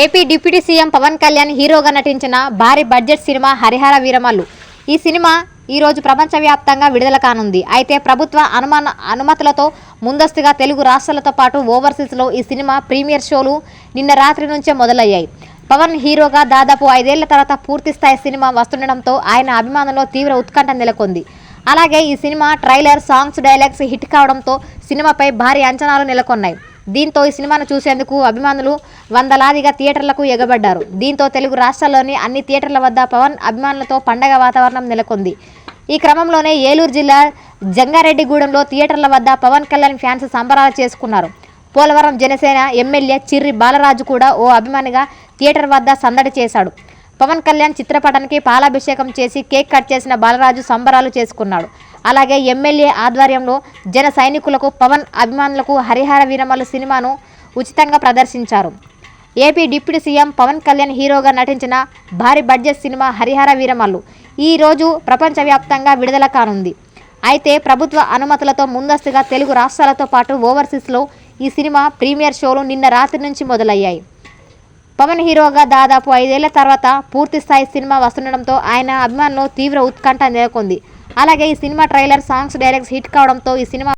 AP deputy CM Pawan Kalyan హీరోగా నటించిన భారీ బడ్జెట్ సినిమా హరిహర వీరమల్లు. ఈ సినిమా ఈరోజు ప్రపంచవ్యాప్తంగా విడుదల కానుంది. అయితే ప్రభుత్వ అనుమాన అనుమతులతో ముందస్తుగా తెలుగు రాష్ట్రాలతో పాటు ఓవర్సీస్లో ఈ సినిమా ప్రీమియర్ షోలు నిన్న రాత్రి నుంచే మొదలయ్యాయి. పవన్ హీరోగా దాదాపు ఐదేళ్ళ తర్వాత పూర్తిస్థాయి సినిమా వస్తుండడంతో ఆయన అభిమానుల్లో తీవ్ర ఉత్కంఠ నెలకొంది. అలాగే ఈ cinema trailer songs dialogues hit కావడంతో సినిమాపై భారీ అంచనాలు నెలకొన్నాయి. దీంతో ఈ సినిమాను చూసేందుకు అభిమానులు వందలాదిగా థియేటర్లకు ఎగబడ్డారు. దీంతో తెలుగు రాష్ట్రాల్లోని అన్ని థియేటర్ల వద్ద పవన్ అభిమానులతో పండగ వాతావరణం నెలకొంది. ఈ క్రమంలోనే ఏలూరు జిల్లా జంగారెడ్డిగూడెంలో థియేటర్ల వద్ద పవన్ కళ్యాణ్ ఫ్యాన్స్ సంబరాలు చేసుకున్నారు. పోలవరం జనసేన ఎమ్మెల్యే చిర్రి బాలరాజు కూడా ఓ అభిమానిగా థియేటర్ వద్ద సందడి చేశాడు. పవన్ కళ్యాణ్ చిత్రపటానికి పాలాభిషేకం చేసి కేక్ కట్ చేసిన బాలరాజు సంబరాలు చేసుకున్నాడు. అలాగే ఎమ్మెల్యే ఆధ్వర్యంలో జన సైనికులకు పవన్ అభిమానులకు హరిహర వీరమల్లు సినిమాను ఉచితంగా ప్రదర్శించారు. AP deputy CM Pawan Kalyan హీరోగా నటించిన భారీ బడ్జెట్ సినిమా హరిహర వీరమల్లు ఈ రోజు ప్రపంచవ్యాప్తంగా విడుదల కానుంది. అయితే ప్రభుత్వ అనుమతులతో ముందస్తుగా తెలుగు రాష్ట్రాలతో పాటు ఓవర్సీస్లో ఈ సినిమా ప్రీమియర్ షోలు నిన్న రాత్రి నుంచి మొదలయ్యాయి. పవన్ హీరోగా దాదాపు ఐదేళ్ళ తర్వాత పూర్తి స్థాయి సినిమా వస్తుండడంతో ఆయన అభిమానులు తీవ్ర ఉత్కంఠ నెలకొంది. అలాగే ఈ cinema trailer songs directs hit కావడంతో ఈ సినిమా